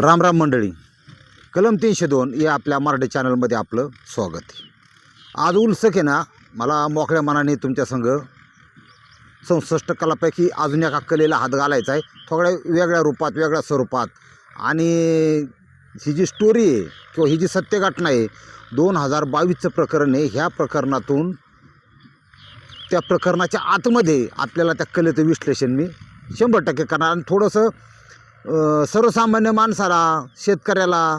राम राम मंडळी. कलम तीनशे दोन या आपल्या मराठी चॅनलमध्ये आपलं स्वागत आहे. आज उलसक आहे ना मला मोकळ्या मनाने तुमच्या संघ चौसष्ट कलापैकी अजून एका कलेला हात घालायचा आहे. थोड्या वेगळ्या रूपात वेगळ्या स्वरूपात. आणि ही जी स्टोरी आहे किंवा ही जी सत्यघटना आहे दोन हजार बावीसचं प्रकरण आहे. ह्या प्रकरणातून त्या प्रकरणाच्या आतमध्ये आपल्याला त्या कलेचं विश्लेषण मी शंभर टक्के करणार. आणि थोडंसं सर्वसामान्य माणसाला शेतकऱ्याला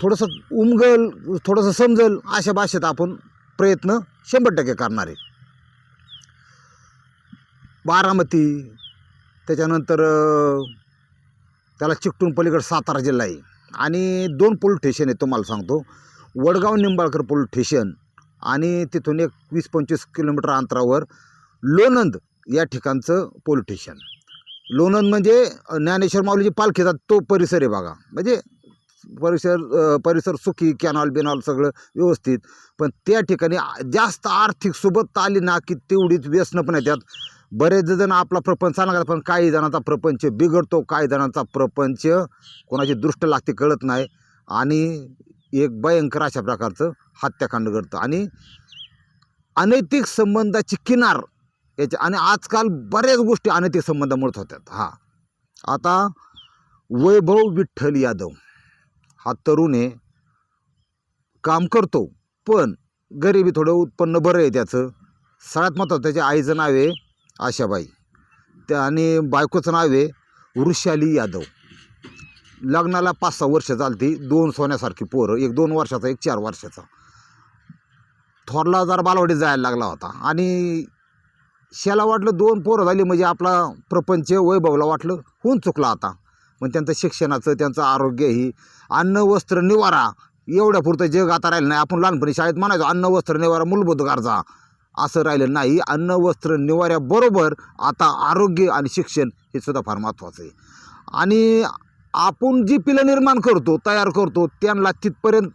थोडंसं उमगल थोडंसं समजल अशा भाषेत आपण प्रयत्न शंभर टक्के करणार आहे. बारामती त्याच्यानंतर त्याला चिकटून पलीकडे सातारा जिल्हा आहे. आणि दोन पोलीस स्टेशन आहे तुम्हाला सांगतो. वडगाव निंबाळकर पोलीस स्टेशन आणि तिथून एक वीस पंचवीस किलोमीटर अंतरावर लोणंद या ठिकाणचं पोलीस स्टेशन. लोणंद म्हणजे ज्ञानेश्वर माऊलीची पालखीचा तो परिसर आहे बघा. म्हणजे परिसर परिसर सुखी कॅनॉल बिनॉल सगळं व्यवस्थित. पण त्या ठिकाणी जास्त आर्थिक सोबत आली ना की तेवढीच व्यसनं पण येतात. बरेच जण आपला प्रपंच सांगतात पण काही जणांचा प्रपंच बिघडतो काही जणांचा प्रपंच कोणाची दृष्ट लागते कळत नाही. आणि एक भयंकर अशा प्रकारचं हत्याकांड घडतं. आणि अनैतिक संबंधाची किनार याच्या आणि आजकाल बऱ्याच गोष्टी अनैतिक संबंधामुळेच होतात. हां. आता वैभव विठ्ठल यादव हा तरुण आहे काम करतो पण गरिबी थोडं उत्पन्न बरं आहे त्याचं. सगळ्यात महत्त्वाचं त्याच्या आईचं नाव आहे आशाबाई. त्या आणि बायकोचं नाव आहे वृषाली यादव. लग्नाला पाच सहा वर्ष चालती दोन सोन्यासारखी पोरं एक दोन वर्षाचा एक चार वर्षाचा. थोरला जरा बालवाडीत जायला लागला होता. आणि शेला वाटलं दोन पोरं झाली म्हणजे आपला प्रपंच वैभवला वाटलं होऊन चुकला आता. मग त्यांचं शिक्षणाचं त्यांचं आरोग्य ही अन्न वस्त्र निवारा एवढ्या पुरतं जग आता राहिलं नाही. आपण लहानपणी शाळेत म्हणायचो अन्न वस्त्र निवारा मूलभूत गरजा. असं राहिलं नाही. अन्न वस्त्र निवाऱ्याबरोबर आता आरोग्य आणि शिक्षण हे सुद्धा फार महत्त्वाचं आहे. आणि आपण जी पिलं निर्माण करतो तयार करतो त्यांना तिथपर्यंत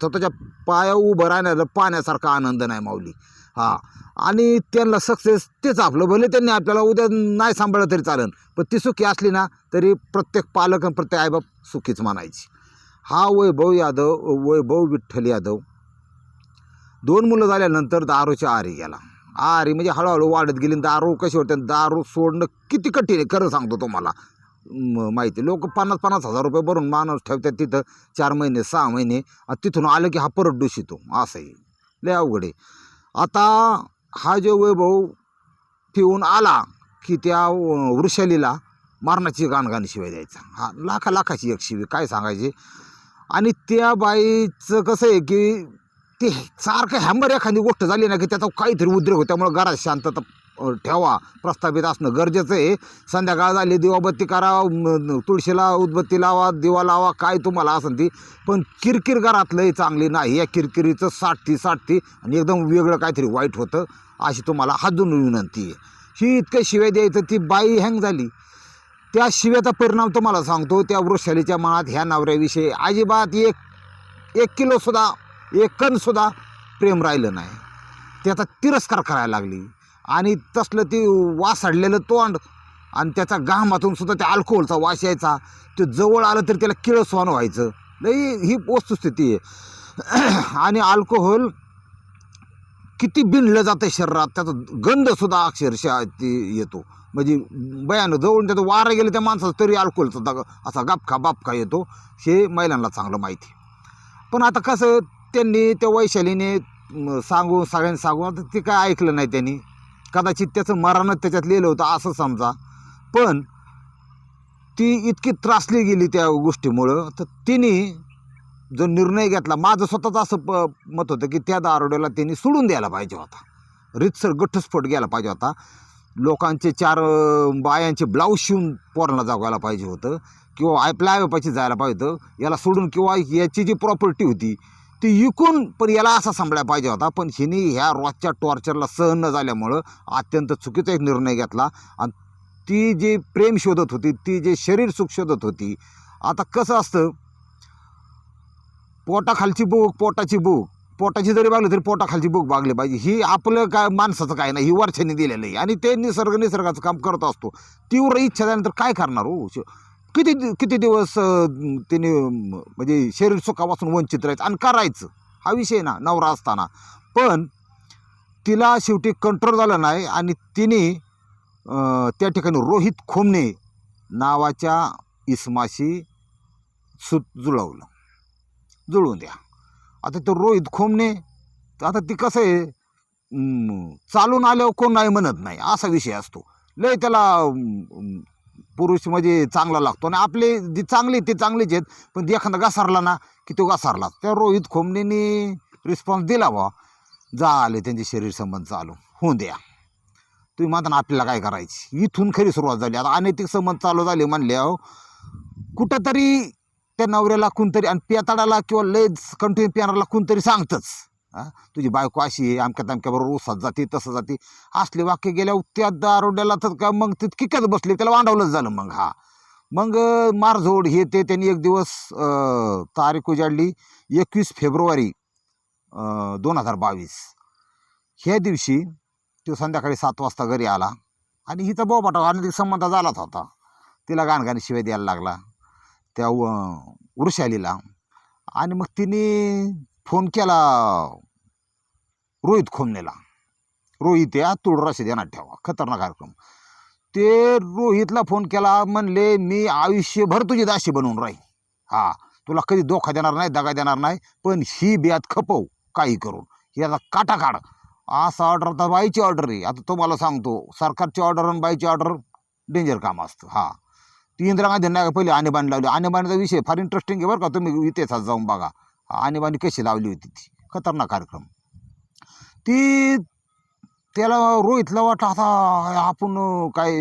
स्वतःच्या पाया उभं राहण्याचा पाण्यासारखा आनंद नाही माऊली. हा. आणि त्यांना सक्सेस तेच आपलं. भले त्यांनी आपल्याला उद्या नाही सांभाळलं तरी चालेल पण ती सुखी असली ना तरी प्रत्येक पालक आणि प्रत्येक आईबाप सुखीच मानायची हा वैभव यादव वैभव विठ्ठल यादव. दोन मुलं झाल्यानंतर दारूच्या आरी गेला. आरी म्हणजे हळूहळू वाढत गेली आणि दारू कशी होते आणि दारू सोडणं किती कठीण आहे खरं सांगतो तुम्हाला. माहिती लोक पन्नास पन्नास हजार रुपये भरून माणूस ठेवतात तिथं चार महिने सहा महिने तिथून आलं की हा परत दूषितो असं आहे. लय अवघड आहे. आता हा जो वैभव पिऊन आला की त्या वृषालीला मारणाची गाणगाणी शिवाय द्यायचा. हा लाखा लाखाची एक शिवी काय सांगायची? आणि त्या बाईचं कसं आहे की ते सारखं हॅम्बर एखादी गोष्ट झाली ना की त्याचा काहीतरी उद्रेक होतो त्यामुळे घरात शांतता ठेवा. प्रस्थापित असणं गरजेचं आहे. संध्याकाळ झाली दिवाबत्ती करा तुळशीला उदबत्ती लावा दिवा लावा काय तुम्हाला असं ती. पण किरकिर घरातलंही चांगली नाही. या किरकिरीचं साठती साठती आणि एकदम वेगळं काहीतरी वाईट होतं अशी तुम्हाला हातून विनंती आहे. ही इतकं शिव्या द्यायचं ती बाई हँग झाली. त्या शिव्याचा परिणाम तुम्हाला सांगतो त्या वृक्षालीच्या मनात ह्या नवऱ्याविषयी अजिबात एक एक किलोसुद्धा एक कणसुद्धा प्रेम राहिलं नाही. त्याचा तिरस्कार करायला लागली. आणि तसलं ते वासाडलेलं तोंड आणि त्याचा घामातून सुद्धा त्या अल्कोहोलचा वास यायचा. ते जवळ आलं तरी त्याला किळसवान व्हायचं. नाही ही वस्तुस्थिती आहे. आणि अल्कोहोल किती बिनलं जातं शरीरात त्याचा गंधसुद्धा अक्षरशः ते येतो. म्हणजे बयानं जवळून त्याचं वारं गेलं त्या माणसाचं तरी अल्कोहोलचा असा गापखा बापखा येतो. हे महिलांना चांगलं माहिती पण आता कसं त्यांनी त्या वैशालीने सांगू सांगून सगळ्यांनी सांगून आता ते काय ऐकलं नाही त्यांनी? कदाचित त्याचं मरणच त्याच्यात लिहिलं होतं असं समजा. पण ती इतकी त्रासली गेली त्या गोष्टीमुळं तर तिने जो निर्णय घेतला माझं स्वतःचं असं प मत होतं की त्या दारोड्याला त्यांनी सोडून द्यायला पाहिजे होता. रितसर गठ्ठस्फोट घ्यायला पाहिजे होता. लोकांचे चार बायांचे ब्लाऊज शिवून पोरांना जागायला पाहिजे होतं किंवा आपल्या आईबापाची जायला पाहिजे होतं. याला सोडून किंवा याची जी प्रॉपर्टी होती ती विकून पण याला असा सांभाळायला पाहिजे होता. पण हिने ह्या रोजच्या टॉर्चरला सहन न झाल्यामुळं अत्यंत चुकीचा एक निर्णय घेतला. आणि ती जी प्रेम शोधत होती ती जे शरीर सुख शोधत होती आता कसं असतं? पोटाखालची भूक पोटाची भूक पोटाची जरी बागली तरी पोटाखालची भूक बागली पाहिजे. ही आपलं काय माणसाचं काय नाही ही वर्षाने दिलेलं आहे. आणि ते निसर्ग निसर्गाचं काम करत असतो. तीव्र इच्छा झाल्यानंतर काय करणार हो? किती किती दिवस त्याने तिने म्हणजे शरीर सुखापासून वंचित राहायचं आणि करायचं हा विषय ना नवरा असताना. पण तिला शेवटी कंट्रोल झाला नाही आणि तिने त्या ठिकाणी रोहित खोमणे नावाच्या इसमाशी सुत जुळवलं. जुळवून द्या. आता तो रोहित खोमणे आता ती कसं आहे चालून आल्यावर कोण नाही म्हणत नाही असा विषय असतो. लय त्याला पुरुष म्हणजे चांगला लागतो. आणि आपले जे चांगले ते चांगलेच आहेत. पण एखादा घसारला ना की तो घसारला. त्या रोहित खोमणेनी रिस्पॉन्स दिला बा जा आले त्यांचे शरीर संबंध चालू. होऊन द्या. तुम्ही म्हणताना आपल्याला काय करायची? इथून खरी सुरुवात झाली. आता अनैतिक संबंध चालू झाले म्हणले अहो. कुठंतरी त्या नवऱ्याला कोणतरी आणि पेताडाला किंवा लय कंटिन्यू पिणाराला कोणतरी सांगतंच. हां? तुझी बायको अशी आहे अमक्या तमक्या बरोबर उसात जाते तसं जाते. असले वाक्य गेल्या त्या दारोड्याला तर का मग ते किकच बसले त्याला वांडवलंच झालं मग हा. मग मारझोड हे ते त्यांनी एक दिवस तारीख उजाडली एकवीस फेब्रुवारी दोन हजार बावीस. ह्या दिवशी तो संध्याकाळी सात वाजता घरी आला आणि हिचा बोबाटा आणि संबंध झालाच होता. तिला गाणगाणी शिवाय द्यायला लागला. त्या वृषालीला. आणि मग तिने फोन केला. रोहित खोमनेला. रोहित या तुळ रशी देण्यात ठेवा. खतरनाक कार्यक्रम. ते रोहितला फोन केला म्हणले मी आयुष्यभर तुझी दाशी बनवून राहील हा तुला कधी धोका देणार नाही दगा देणार नाही पण ही बियात खपव काही करून. याचा काटा काढ. असा ऑर्डर तर बाईची ऑर्डर आहे. आता तुम्हाला सांगतो सरकारची ऑर्डर आणि बाईची ऑर्डर डेंजर काम असतं. हा. ती इंदिरा गांधी नाही का पहिले आणीबाणी लावली. आणीबाणीचा विषय फार इंटरेस्टिंग आहे बरं का. तुम्ही इतिहासात जाऊन बघा. आणीबाणी कशी लावली होती ती. खतरनाक कार्यक्रम. ती त्याला रोहितला वाटलं आता आपण काय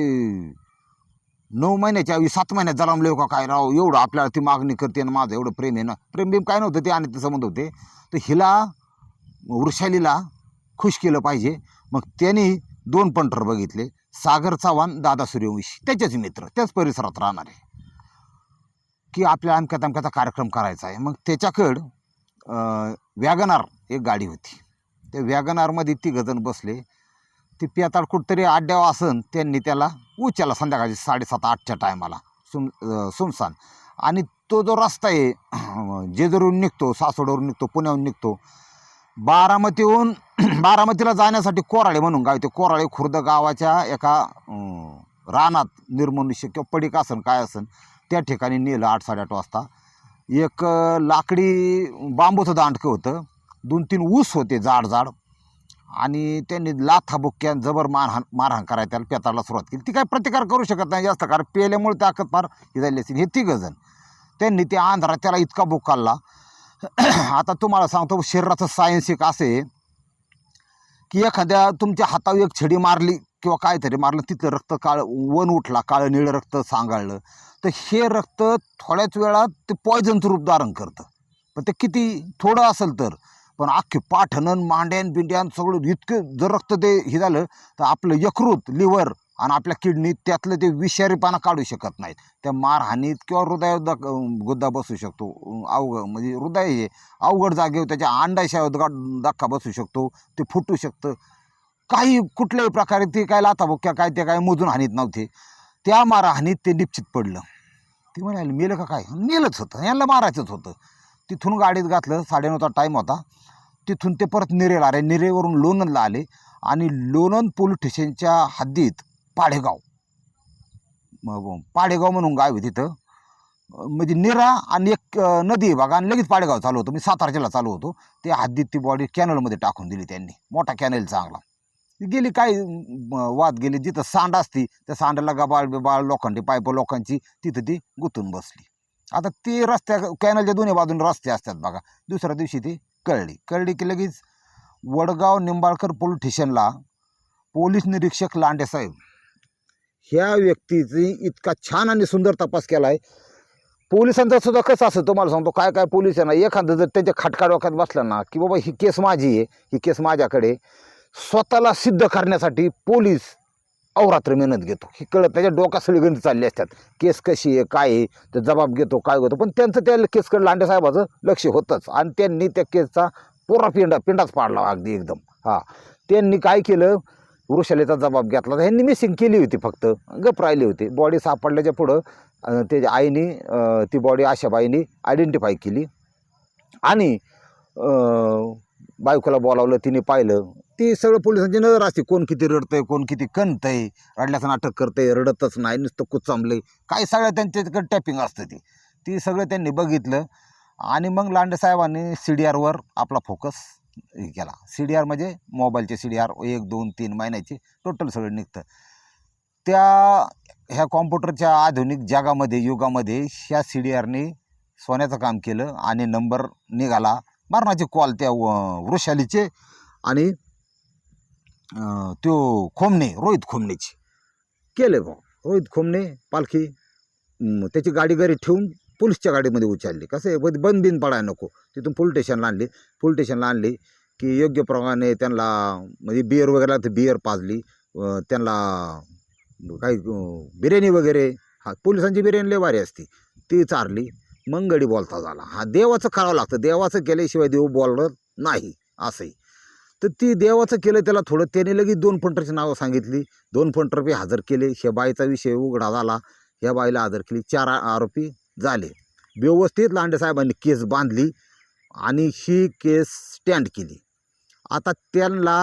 नऊ महिन्याच्या ऐवजी सात महिन्यात जलामले का काय राव एवढं आपल्याला ती मागणी करते ना माझं एवढं प्रेम आहे ना. प्रेम बिम काय नव्हतं ते आणि ते संबंध होते. तर हिला वृषालीला खुश केलं पाहिजे. मग त्यांनी दोन पंटर बघितले. सागर चव्हाण दादा सूर्यवंशी. त्याचेच मित्र त्याच परिसरात राहणारे. की आपल्या अमक्या तमक्याचा कार्यक्रम करायचा आहे. मग त्याच्याकडं वॅगनार एक गाडी होती. त्या वॅगनारमध्ये तिघजण बसले. ती पेताळ कुठतरी आड्यावर असन त्यांनी त्याला उचलला संध्याकाळी साडेसात आठच्या टायमाला. सुन सुमसान सुनसान. आणि तो जो रस्ता आहे जेजूरहून निघतो सासवडवरून निघतो पुण्याहून निघतो बारामतीहून बारामतीला जाण्यासाठी कोराळे म्हणून गाव ते कोराळे खुर्द गावाच्या एका रानात निर्मनुष्य किंवा पडीक असन काय असन त्या ठिकाणी नेलं आठ साडेआठ वाजता. एक लाकडी बांबूचं दांडकं होतं. दोन तीन ऊस होते जाड जाड आणि त्यांनी लाथाबुक्क्या जबर मारहाण मारहाण करायला त्याला पेताळला सुरुवात केली. ती काय प्रतिकार करू शकत नाही. जास्त कारण पेल्यामुळे ताकद फार हे झाली असेल हे ती जण. त्यांनी ते आंध्रा त्याला इतका बुक आता तुम्हाला सांगतो शरीराचं सायन्स एक असे की एखाद्या तुमच्या हातावर एक छडी मारली किंवा काहीतरी मारलं तिथलं रक्त काळ वन उठला काळं निळं रक्त सांगाळलं तर हे रक्त थोड्याच वेळात ते पॉयझनचं रूप धारण करतं. पण ते किती थोडं असेल तर पण अख्खे पाठणन मांड्यान बिंड्यान सगळं इतकं जर रक्त ते हे झालं तर आपलं यकृत लिव्हर आणि आपल्या किडनीत त्यातलं ते विषारीपणा काढू शकत नाहीत. त्या मारहाणीत किंवा हृदयावर दक गुद्दा बसू शकतो अवघड म्हणजे हृदय हे अवघड जागेवर त्याच्या अंडाशयावर दगा- धक्का बसू शकतो ते फुटू शकतं. काही कुठल्याही प्रकारे ते काय लाथाबुक्या काय ते काय मोजून हानीत नव्हते. त्या मारहाणीत ते निश्चित पडलं. ते म्हणाले मेलं का काय? मेलंच होतं. यांना मारायचंच होतं. तिथून गाडीत घातलं साडेनऊचा टाईम होता. तिथून ते परत निरेला आले. निरेवरून लोणंदला आले. आणि लोणंद पोलीस स्टेशनच्या हद्दीत पाडेगाव. मग पाडेगाव म्हणून गाव आहे तिथं. म्हणजे निरा आणि एक नदी आहे बघा. आणि लगेच पाडेगाव चालू होतो. मी सातारा जिल्हा चालू होतो. ते हद्दीत ती बॉडी कॅनलमध्ये टाकून दिली त्यांनी. मोठा कॅनल चांगला. ती गेली काय वाद गेली. जिथं सांड असती त्या सांडाला गबाळ बिबाळ लोखंडी पाईप लोकांची तिथं ती गुंतून बसली. आता ती रस्त्या कॅनलच्या दोन्ही बाजूने रस्ते असतात बघा. दुसऱ्या दिवशी ती कळली. कळली की लगेच वडगाव निंबाळकर पोलीस स्टेशनला पोलीस निरीक्षक लांडे साहेब ह्या व्यक्तीची इतका छान आणि सुंदर तपास केला आहे पोलिसांचा सुद्धा कसं असं तुम्हाला सांगतो. काय काय पोलीस आहे ना एखादं जर त्यांच्या खटका डोक्यात बसलं ना की बाबा ही केस माझी आहे ही केस माझ्याकडे स्वतःला सिद्ध करण्यासाठी पोलीस अवरात्र मेहनत घेतो. ही कळत त्याच्या डोका सगळी गणित चालली असतात. केस कशी आहे काय आहे तर जबाब घेतो काय होतो. पण त्यांचं त्या केसकडे लांडे साहेबाचं लक्ष होतंच. आणि त्यांनी त्या केसचा पुरा पिंडा पिंडाच पाडला अगदी एकदम. हां. त्यांनी काय केलं वृषालीचा जबाब घेतला. ह्यांनी मिसिंग केली होती फक्त. गप राहिली होती. बॉडी सापडल्याच्या पुढं त्याच्या आईने ती बॉडी आशाबाईने आयडेंटिफाय केली. आणि बायकोला बोलावलं तिने पाहिलं. ती सगळं पोलिसांची नजर असते. कोण किती रडतंय कोण किती कणतंय रडल्याचं नाटक करतंय रडतच नाही नुसतं कुचांबलंय काही सगळं त्यांच्याकडे टॅपिंग असतं ती. ती सगळं त्यांनी बघितलं. आणि मग लांडेसाहेबांनी सी डी आरवर आपला फोकस हे केला. सी डी आर म्हणजे मोबाईलचे सी डी आर एक दोन तीन महिन्याचे टोटल सगळं निघतं. त्या ह्या कॉम्प्युटरच्या आधुनिक जगामध्ये युगामध्ये ह्या सी डी आरने सोन्याचं काम केलं आणि नंबर निघाला. मरणाचे कॉल त्या वृषालीचे आणि त्यो खोमणे रोहित खोमणेचे. केले भाऊ. रोहित खोमणे पालखी त्याची गाडी घरी ठेवून पोलीसच्या गाडीमध्ये उचलली. कसं आहे? बंद बिन पडायला नको. तिथून पोलीस स्टेशनला आणली. पोलीस स्टेशनला आणली की योग्य प्रमाणे त्यांना म्हणजे बिअर वगैरे तर बिअर पाजली. त्यांना काही बिर्याणी वगैरे. हा पोलिसांची बिर्याणी लय भारी असती. ती चारली. मग गडी बोलता झाला. हा देवाचं करावं लागतं. देवाचं केल्याशिवाय देव बोलणार नाही. असंही तर ती देवाचं केलं त्याला थोडं त्याने लगेच दोन फंटरची नावं सांगितली. दोन फंटर हजर केले. ह्या बाईचा विषय उघडा झाला. ह्या बाईला हजर केली. चार आरोपी. झाले. व्यवस्थित लांडेसाहेबांनी केस बांधली आणि ही केस स्टँड केली. आता त्यांना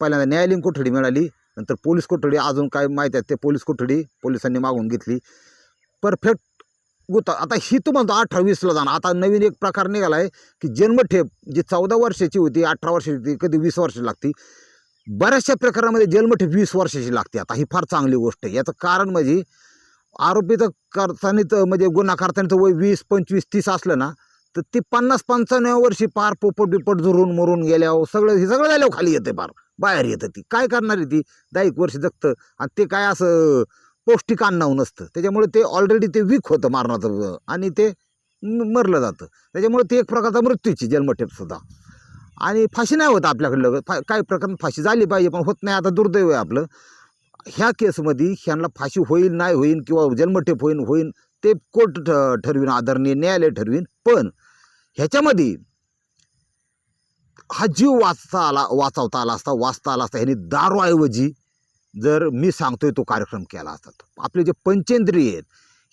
पहिल्यांदा न्यायालयीन कोठडी मिळाली नंतर पोलीस कोठडी अजून काय माहीत आहे ते पोलीस कोठडी पोलिसांनी मागून घेतली. परफेक्ट गुता आता ही तुम्हाला अठरा वीसला जाणार. आता नवीन एक प्रकार निघाला आहे की जन्मठेप जी चौदा वर्षाची होती अठरा वर्षाची होती कधी वीस वर्षाची लागती. बऱ्याचशा प्रकारामध्ये जन्मठेप वीस वर्षाची लागते. आता ही फार चांगली गोष्ट आहे. याचं कारण म्हणजे आरोपीचं करताना म्हणजे गुन्हा करताना वय वीस पंचवीस तीस असलं ना तर ती पन्नास पंचाण्णव वर्षी पार पोपट बिपट झुरून मरून गेल्यावर हो. सगळं हे सगळं झाल्यावर खाली येते पार. बाहेर येतं ती. काय करणार आहे ती? दहा एक वर्ष जगतं. आणि ते काय असं पौष्टिक अन्नावून नसतं. त्याच्यामुळे ते ऑलरेडी ते वीक होतं मारणाचं आणि ते मरलं जातं. त्याच्यामुळे ते एक प्रकारचा मृत्यूची जन्मठेपसुद्धा आणि फाशी नाही होत आपल्याकडलं फा काही प्रकारे फाशी झाली पाहिजे पण होत नाही. आता दुर्दैव आहे आपलं. ह्या केसमध्ये ह्यांना फाशी होईल नाही होईल किंवा जन्मठेप होईल होईल ते कोर्ट ठ ठरवीन आदरणीय न्यायालय ठरवीन. पण ह्याच्यामध्ये हा जीव वाचता आला वाचवता आला असता वाचता आला असता ह्यांनी दारूऐवजी जर मी सांगतोय तो कार्यक्रम केला असता. आपले जे पंचेंद्रिय आहेत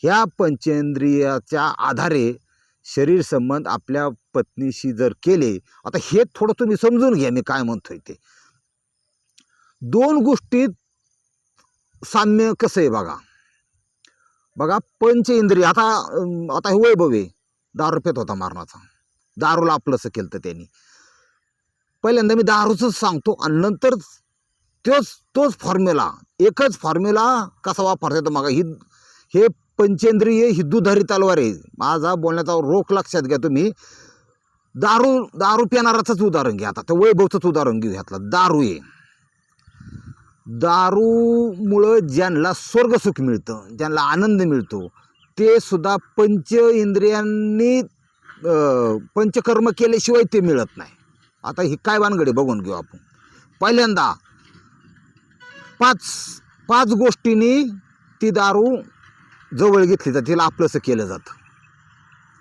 ह्या पंचेंद्रियाच्या आधारे शरीर संबंध आपल्या पत्नीशी जर केले आता हे थोडं तुम्ही समजून घ्या मी काय म्हणतोय ते. दोन गोष्टीत साम्य कसं आहे बघा? बघा पंच इंद्रिय आता आता हे वैभव आहे. दारू पेत होता मारणाचा. दारूला आपलंसं केलं तर त्यांनी. पहिल्यांदा मी दारूचंच सांगतो आणि नंतर तोच तोच फॉर्म्युला एकच फॉर्म्युला कसा वापरता येतो मग? ही हे पंचेंद्रिय ही दुधारी तलवार आहे. माझा बोलण्याचा रोख लक्षात घ्या तुम्ही. दारू दारू पिणाराचंच उदाहरण घ्या आता. तर वैभवचंच उदाहरण घेऊ ह्यातलं दारू आहे. दारूमुळं ज्यांना स्वर्गसुख मिळतं ज्यांना आनंद मिळतो ते सुद्धा पंच इंद्रियांनी पंचकर्म केल्याशिवाय ते मिळत नाही. आता ही काय वानगडे बघून घेऊ आपण. पहिल्यांदा पाच पाच गोष्टींनी ती दारू जवळ घेतली जाते तिला आपलंसं केलं जातं.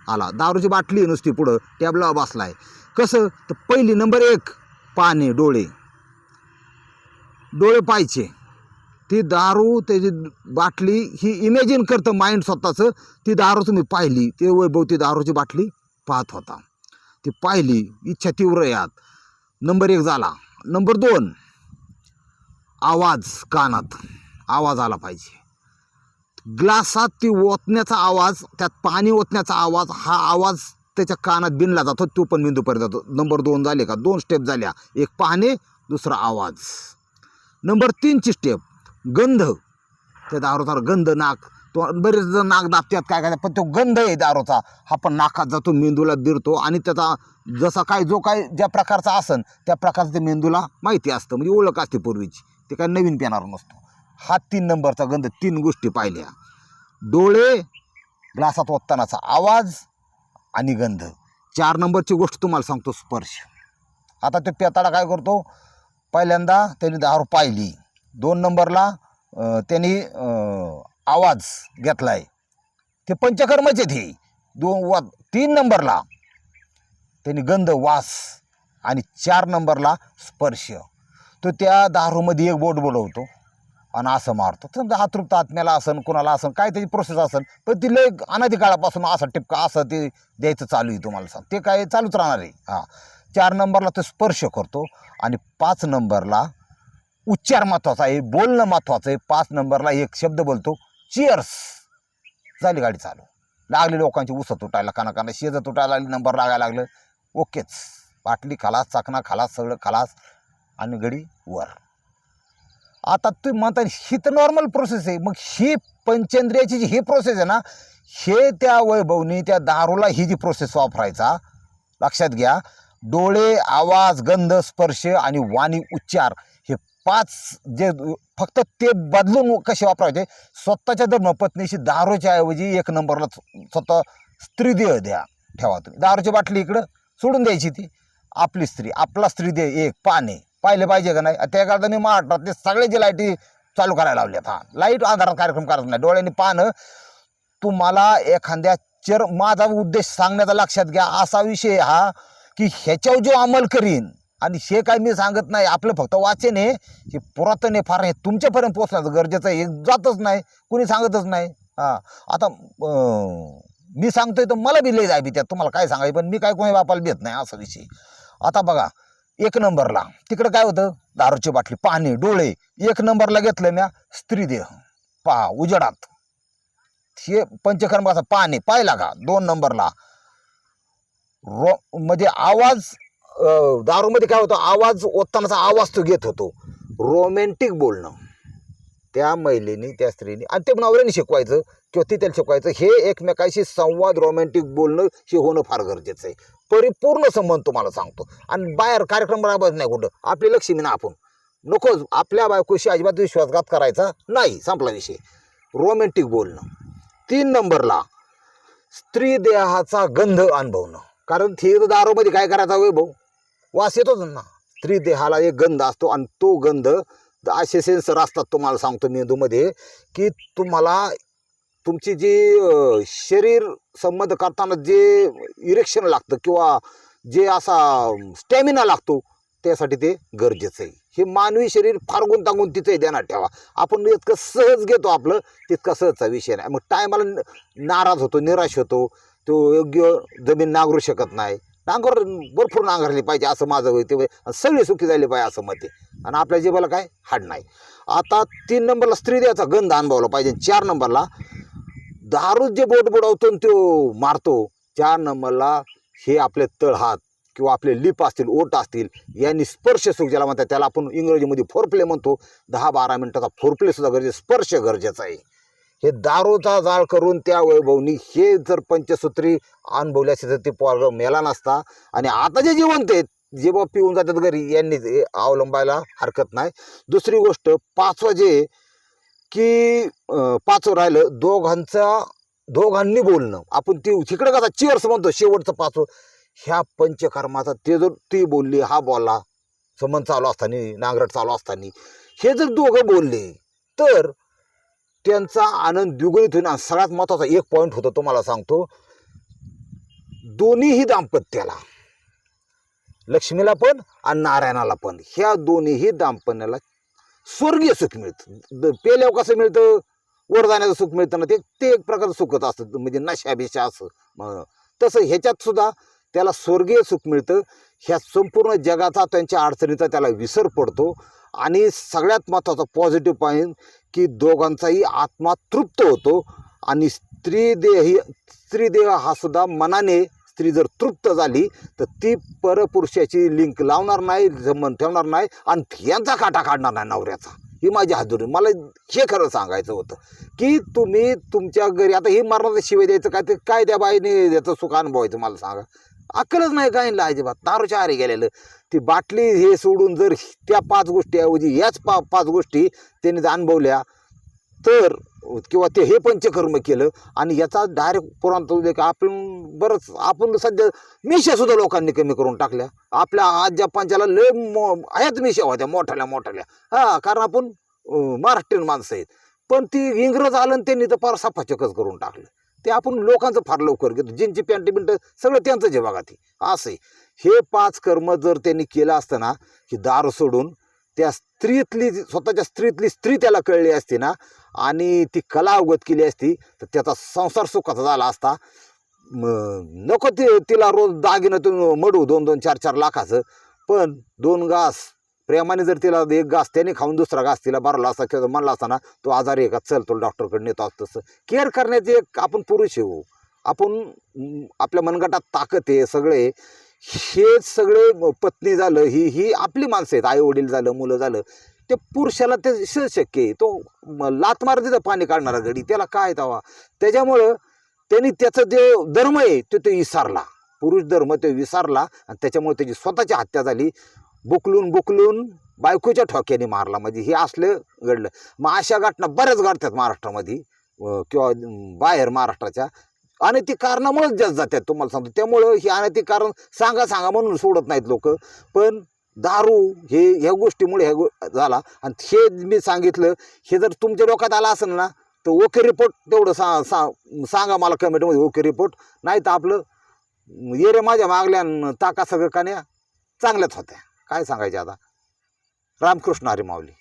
आला. दारूची बाटली आहे नुसती पुढं टॅबला बसलाय. कसं? तर पहिली नंबर एक पाणी डोळे. डोळे पाहायचे. ती दारू त्याची बाटली ही इमॅजिन करतं माइंड स्वतःचं. ती दारू तुम्ही पाहिली ते वैभव ती दारूची बाटली पाहत होता. ती पाहिली इच्छा तीव्र यात. नंबर एक झाला. नंबर दोन आवाज कानात. आवाज आला पाहिजे. ग्लासात ती ओतण्याचा आवाज त्यात पाणी ओतण्याचा आवाज हा आवाज त्याच्या कानात बिनला जातो तो पण मेंदूपर्यंत जातो. नंबर दोन झाले का? दोन स्टेप झाल्या. एक पाहणे दुसरा आवाज. नंबर तीनची स्टेप गंध. त्या दारूचा गंध नाक. तो बरेच जण नाक दाबतात काय काय पण तो गंध आहे दारूचा हा पण नाकात जातो मेंदूला बिरतो आणि त्याचा जसा काय जो काय ज्या प्रकारचा आसन त्या प्रकारचं ते मेंदूला माहिती असतं. म्हणजे ओळख असते पूर्वीची. ते काय नवीन पेणार नसतो. हा तीन नंबरचा गंध तीन गोष्टी पाहिल्या. डोळे ग्लासात ओततानाचा आवाज आणि गंध. चार नंबरची गोष्ट तुम्हाला सांगतो स्पर्श. आता ते पेताळा काय करतो? पहिल्यांदा त्यांनी दारू पाहिली. दोन नंबरला त्यांनी आवाज घेतला आहे ते पंचकर्मचे ते दोन वा तीन नंबरला त्यांनी गंध वास आणि चार नंबरला स्पर्श. तो त्या दारूमध्ये एक बोट बोलवतो आणि असं मारतो. समजा अतृप्त आत्म्याला असन कुणाला असन काय त्याची प्रोसेस असन पण ती लय अनाधिकाळापासून असं टिपका असं ते द्यायचं चालू आहे तुम्हाला सांग ते काय चालूच राहणार आहे. हां. चार नंबरला तो स्पर्श करतो आणि पाच नंबरला उच्चार महत्त्वाचा आहे बोलणं महत्त्वाचं आहे. पाच नंबरला एक शब्द बोलतो चिअर्स झाली गाडी चालू. लागली लोकांची उसं तुटायला काना काना शेज तुटायला लागली नंबर लागायला लागलं. ओकेच. बाटली खालास चाकणा खालास सगळं खालास आणि गडी वर. आता तुम्ही म्हणता ही तर नॉर्मल प्रोसेस आहे. मग ही पंचेंद्रियाची जी ही प्रोसेस आहे ना हे त्या वैभवनी त्या दारूला ही जी प्रोसेस वापरायचा लक्षात घ्या डोळे आवाज गंध स्पर्श आणि वाणी उच्चार हे पाच जे फक्त ते बदलून कसे वापरायचे? स्वतःच्या धर्मपत्नीशी दारूच्या ऐवजी एक नंबरला स्वतः स्त्री देह द्या. ठेवा तुम्ही. दारूची बाटली इकडं सोडून द्यायची ती. आपली स्त्री आपला स्त्री देह एक पाने. पाहिले पाहिजे का नाही? त्या काळात मी महाराष्ट्रातले सगळे जे लाईटी चालू करायला लावल्यात हा. लाइट आधारात कार्यक्रम करत नाही. डोळ्यांनी पाहणं तुम्हाला एखाद्या चर माझा उद्देश सांगण्याचा लक्षात घ्या. असा विषय हा. की ह्याच्यावर जो अंमल करीन आणि हे काय मी सांगत नाही आपलं फक्त वाचन आहे हे पुरातन आहे फार हे तुमच्यापर्यंत पोचण्याचं गरजेचं आहे. जातच नाही कुणी सांगतच नाही. हां. आता मी सांगतोय तर मला बी लई जाय बी त्यात तुम्हाला काय सांगायचं पण मी काय कोणी बापाला भेट नाही असा विषय. आता बघा एक नंबरला तिकडं काय होतं दारूची बाटली पाणी डोळे एक नंबरला घेतलं म्या स्त्रीदेह पहा उजेडात. हे पंचकर्माचा पाणी पाहिला का? दोन नंबरला. रो म्हणजे आवाज दारूमध्ये काय होतं आवाज ओततानाचा आवाज तो घेत होतो. रोमॅन्टिक बोलणं. त्या महिलेने त्या स्त्रीने आणि ते नवऱ्याने शिकवायचं किंवा ती त्याला शिकवायचं हे एकमेकाशी संवाद रोमॅन्टिक बोलणं हे होणं फार गरजेचं आहे. परिपूर्ण संबंध तुम्हाला सांगतो. आणि बाहेर कार्यक्रम राबत नाही कुठं. आपली लक्ष्मी ना आपण. नकोच आपल्या बायकोशी अजिबात विश्वासघात करायचा नाही. संपला विषय. रोमॅन्टिक बोलणं. तीन नंबरला स्त्री देहाचा गंध अनुभवणं. कारण ते दारूमध्ये काय करायचा वैभव वास येतोच ना. स्त्री देहाला एक गंध असतो आणि तो गंध असे सेन्सर असतात तुम्हाला सांगतो मेंदूमध्ये की तुम्हाला तुमची जी शरीर संबंध करताना जे इरेक्शन लागतं किंवा जे असा स्टॅमिना लागतो त्यासाठी ते गरजेचं आहे. हे मानवी शरीर फार गुंतागुंतीचं आहे ध्यानात ठेवा. आपण इतकं सहज घेतो आपलं तितका सहजचा विषय नाही. मग टायमाला नाराज होतो निराश होतो. तो योग्य जमीन नांगरू शकत नाही. नांगर भरपूर नांगरली पाहिजे असं माझं होय ते सगळे सुखी झाले पाहिजे असं मते आणि आपल्या जीवाला काय? हाड नाही. आता तीन नंबरला स्त्री द्यायचा गंध अनुभवला पाहिजे. चार नंबरला दारू जे बोट बुडवतो आणि तो मारतो चार नंबरला हे आपले तळहात किंवा आपले लिप असतील ओट असतील यांनी स्पर्श सुख ज्याला म्हणतात त्याला आपण इंग्रजीमध्ये फोरप्ले म्हणतो. दहा बारा मिनिटाचा फोरप्ले सुद्धा स्पर्श गरजेचा आहे. हे दारूचा जाळ करून त्या वैभवनी हे जर पंचसूत्री अनुभवले असते तर ते पोरग मेला नसता. आणि आता जे जिवंत आहेत जेव्हा पिऊन जातात घरी यांनी अवलंबायला हरकत नाही. दुसरी गोष्ट पाचवं जे की पाचवं राहिलं दोघांचा दोघांनी बोलणं. आपण ती तिकडे कसा चिअर्स म्हणतो शेवटचं पाचवं ह्या पंचकर्माचा ते जर ती बोलली हा बोलला संबंध चालू असताना नांगरट चालू असताना. हे जर दोघं बोलले तर त्यांचा आनंद द्विगुणित होईल आणि सगळ्यात महत्त्वाचा एक पॉईंट होतो तुम्हाला सांगतो. दोन्हीही दाम्पत्याला. लक्ष्मीला पण आणि नारायणाला पण. ह्या दोन्हीही दाम्पत्याला स्वर्गीय सुख मिळतं. द- पेल्यावर कसं मिळतं? वर जाण्याचं सुख मिळतं ना. ते ते एक प्रकारचं सुखच असतं. म्हणजे नशाभिशा असं मग तसं ह्याच्यात सुद्धा त्याला स्वर्गीय सुख मिळतं. ह्या संपूर्ण जगाचा त्यांच्या अडचणीचा त्याला विसर पडतो. आणि सगळ्यात महत्त्वाचा पॉझिटिव्ह पॉईंट की दोघांचाही आत्मा तृप्त होतो आणि स्त्रीदेह ही स्त्रीदेह हा सुद्धा मनाने स्त्री जर तृप्त झाली तर ती परपुरुषाची लिंक लावणार नाही जमन ठेवणार नाही आणि यांचा काटा काढणार नाही नवऱ्याचा. ही माझी हातुरी मला हे खरं सांगायचं होतं की तुम्ही तुमच्या घरी आता ही मरणाचं शिवाय द्यायचं काय? ते काय त्या बाईने याचं सुख अनुभवायचं मला सांगा. अक्कलच नाही काय नाही अजिबात? दारूच्या आरे गेलेलं. ती बाटली हे सोडून जर त्या पाच गोष्टी ऐवजी याच पा पाच गोष्टी त्यांनी अनुभवल्या तर किंवा ते हे पंचकर्म केलं आणि याचा डायरेक्ट पुरांत की आपण बरंच आपण सध्या मिशासुद्धा लोकांनी कमी करून टाकल्या. आपल्या आज्या पंचाला लय मो आहेत मिशा होत्या मोठ्याल्या मोठ्याल्या. हा कारण आपण महाराष्ट्रीयन माणसं आहेत. पण ती इंग्रज आलं आणि त्यांनी तर फार सफाचकच करून टाकलं. ते आपण लोकांचं फार लवकर घेतो. ज्यांची पॅन्ट बिंट सगळं त्यांचं जे बघा ती. असं आहे हे पाच कर्म जर त्यांनी केलं असतं ना की दार सोडून त्या स्त्रीतली स्वतःच्या स्त्रीतली स्त्री त्याला कळली असती ना आणि ती कला अवगत केली असती तर त्याचा संसार सुखाचा झाला असता. नको ती तिला रोज दागिनं तुम्ही मडू दोन दोन चार चार लाखाचं. पण दोन घास प्रेमाने जर तिला एक घास त्याने खाऊन दुसरा घास तिला भरला असता किंवा म्हणला असता ना तो आजारी आहे का? चल तो डॉक्टरकडे नेतो असतो तसं. केअर करण्याचे एक आपण पुरुष येऊ हो. आपण आपल्या मनगटात ताकद आहे सगळे हे सगळे पत्नी झालं ही ही आपली माणसं आहेत. आई वडील झालं मुलं झालं. ते पुरुषाला ते श- शक्य आहे. तो लात मार तिथं पाणी काढणारा गडी त्याला काय तवा? त्याच्यामुळं त्यांनी त्याचं जे धर्म आहे तो तो विसरला. पुरुष धर्म तो विसरला आणि त्याच्यामुळे त्याची स्वतःची हत्या झाली. बुकलून बुकलून बायकोच्या ठोक्याने मारला. म्हणजे हे असलं घडलं. मग अशा घटना बऱ्याच घडतात महाराष्ट्रामध्ये. किंवा बाहेर महाराष्ट्राच्या. अनैतिक कारणामुळेच जास्त जातात तुम्हाला सांगतो. त्यामुळं हे अनैतिक कारण सांगा सांगा म्हणून सोडत नाहीत लोक. पण दारू हे ह्या गोष्टीमुळे ह्या गो झाला. आणि हे मी सांगितलं हे जर तुमच्या डोक्यात आलं असेल ना तर ओके रिपोर्ट तेवढं सा सा सांगा मला कमेंटमध्ये ओके रिपोर्ट. नाही तर आपलं येरे माझ्या मागल्या ताका सगळं कान्या. चांगल्याच होत्या. काय सांगायचे आता? रामकृष्ण हरी माऊली.